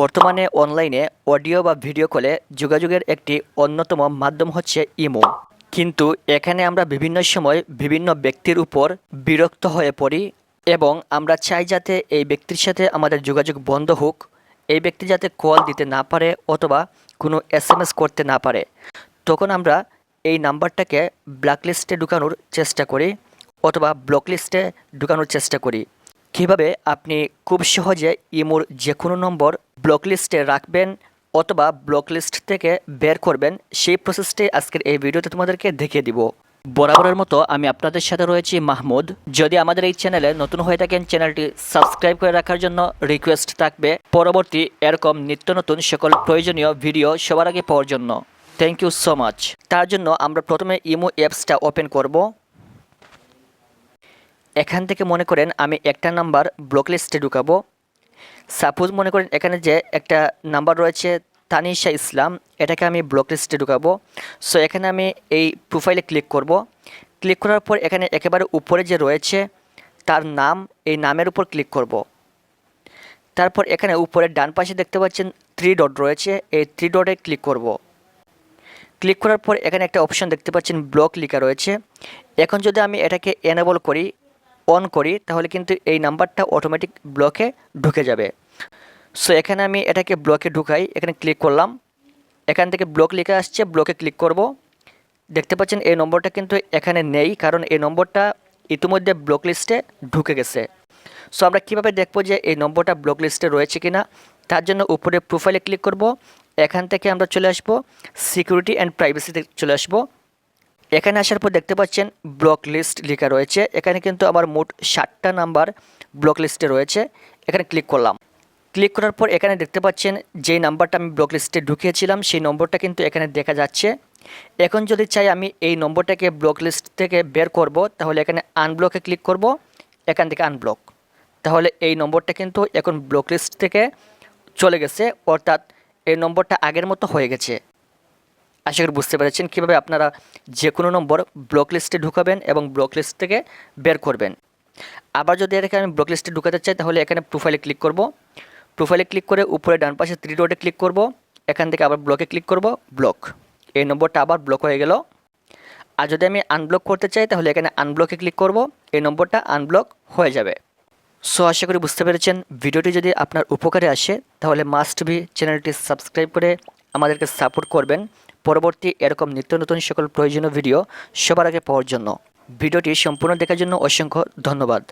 বর্তমানে অনলাইনে অডিও বা ভিডিও কলে যোগাযোগের একটি অন্যতম মাধ্যম হচ্ছে ইমো কিন্তু এখানে আমরা বিভিন্ন সময় বিভিন্ন ব্যক্তির উপর বিরক্ত হয়ে পড়ি এবং আমরা চাই যাতে এই ব্যক্তির সাথে আমাদের যোগাযোগ বন্ধ হোক, এই ব্যক্তি যাতে কল দিতে না পারে অথবা কোনো এস এম এস করতে না পারে। তখন আমরা এই নাম্বারটাকে ব্ল্যাকলিস্টে ঢুকানোর চেষ্টা করি অথবা ব্লক লিস্টে ঢুকানোর চেষ্টা করি। কীভাবে আপনি খুব সহজে ইমোর যে কোনো নম্বর ব্লক লিস্টে রাখবেন অথবা ব্লক লিস্ট থেকে বের করবেন, সেই প্রসেসটাই আজকের এই ভিডিওতে তোমাদেরকে দেখিয়ে দিব। বরাবরের মতো আমি আপনাদের সাথে রয়েছি মাহমুদ। যদি আমাদের এই চ্যানেলে নতুন হয়ে থাকেন, চ্যানেলটি সাবস্ক্রাইব করে রাখার জন্য রিকোয়েস্ট থাকবে। পরবর্তী এরকম নিত্য নতুন সকল প্রয়োজনীয় ভিডিও সবার আগে পাওয়ার জন্য। থ্যাংক ইউ সো মাচ তার জন্য আমরা প্রথমে ইমো অ্যাপসটা ওপেন করব। এখান থেকে মনে করেন আমি একটা নাম্বার ব্লক লিস্টে ঢুকাবো। সাপোজ মনে করেন এখানে যে একটা নাম্বার রয়েছে তানিশা ইসলাম, এটাকে আমি ব্লক লিস্টে ঢুকাবো। সো এখানে আমি এই প্রোফাইলে ক্লিক করব। ক্লিক করার পর এখানে একেবারে উপরে যে রয়েছে, তার নাম, এই নামের উপর ক্লিক করব। তারপর এখানে উপরে ডান পাশে দেখতে পাচ্ছেন থ্রি ডট রয়েছে, এই থ্রি ডটে ক্লিক করব। ক্লিক করার পর এখানে একটা অপশন দেখতে পাচ্ছেন ব্লক লেখা রয়েছে। এখন যদি আমি এটাকে এনেবল করি অন করি, তাহলে কিন্তু এই নাম্বারটা অটোমেটিক ব্লকে ঢুকে যাবে। সো এখানে আমি এটাকে ব্লকে ঢুকাই, এখানে ক্লিক করলাম। এখান থেকে ব্লক লেখা আসছে ব্লকে ক্লিক করব। দেখতে পাচ্ছেন, এই নম্বরটা কিন্তু এখানে নেই, কারণ এই নম্বরটা ইতিমধ্যে ব্লক লিস্টে ঢুকে গেছে। সো আমরা কীভাবে দেখব যে এই নম্বরটা ব্লক লিস্টে রয়েছে কিনা? তার জন্য উপরে প্রোফাইলে ক্লিক করব। এখান থেকে আমরা চলে আসব সিকিউরিটি অ্যান্ড প্রাইভেসিতে চলে আসব। এখানে আসার পর দেখতে পাচ্ছেন ব্লক লিস্ট লেখা রয়েছে। এখানে কিন্তু আমার মোট ষাটটা নাম্বার ব্লক লিস্টে রয়েছে। এখানে ক্লিক করলাম। ক্লিক করার পর এখানে দেখতে পাচ্ছেন যেই নাম্বারটা আমি ব্লক লিস্টে ঢুকিয়েছিলাম, সেই নম্বরটা কিন্তু এখানে দেখা যাচ্ছে। এখন যদি চাই আমি এই নম্বরটাকে ব্লক লিস্ট থেকে বের করব, তাহলে এখানে আনব্লকে ক্লিক করব, এখান থেকে আনব্লক তাহলে এই নম্বরটা কিন্তু এখন ব্লক লিস্ট থেকে চলে গেছে, অর্থাৎ এই নম্বরটা আগের মতো হয়ে গেছে। আশা করি বুঝতে পেরেছেন কীভাবে আপনারা যে কোনো নম্বর ব্লক লিস্টে ঢুকাবেন এবং ব্লক লিস্ট থেকে বের করবেন। আবার যদি এটাকে আমি ব্লক লিস্টে ঢুকাতে চাই, তাহলে এখানে প্রোফাইলে ক্লিক করব। প্রোফাইলে ক্লিক করে উপরে ডান পাশে থ্রি ডটে ক্লিক করব। এখান থেকে আবার ব্লকে ক্লিক করব ব্লক এই নম্বরটা আবার ব্লক হয়ে গেল। আর যদি আমি আনব্লক করতে চাই, তাহলে এখানে আনব্লকে ক্লিক করব। এই নম্বরটা আনব্লক হয়ে যাবে। সো আশা করি বুঝতে পেরেছেন। ভিডিওটি যদি আপনার উপকারে আসে, তাহলে মাস্ট বি চ্যানেলটি সাবস্ক্রাইব করে আমাদেরকে সাপোর্ট করবেন। পরবর্তী এরকম নিত্য নতুন সকল প্রয়োজনীয় ভিডিও সবার আগে পাওয়ার জন্য। ভিডিওটি সম্পূর্ণ দেখার জন্য অসংখ্য ধন্যবাদ।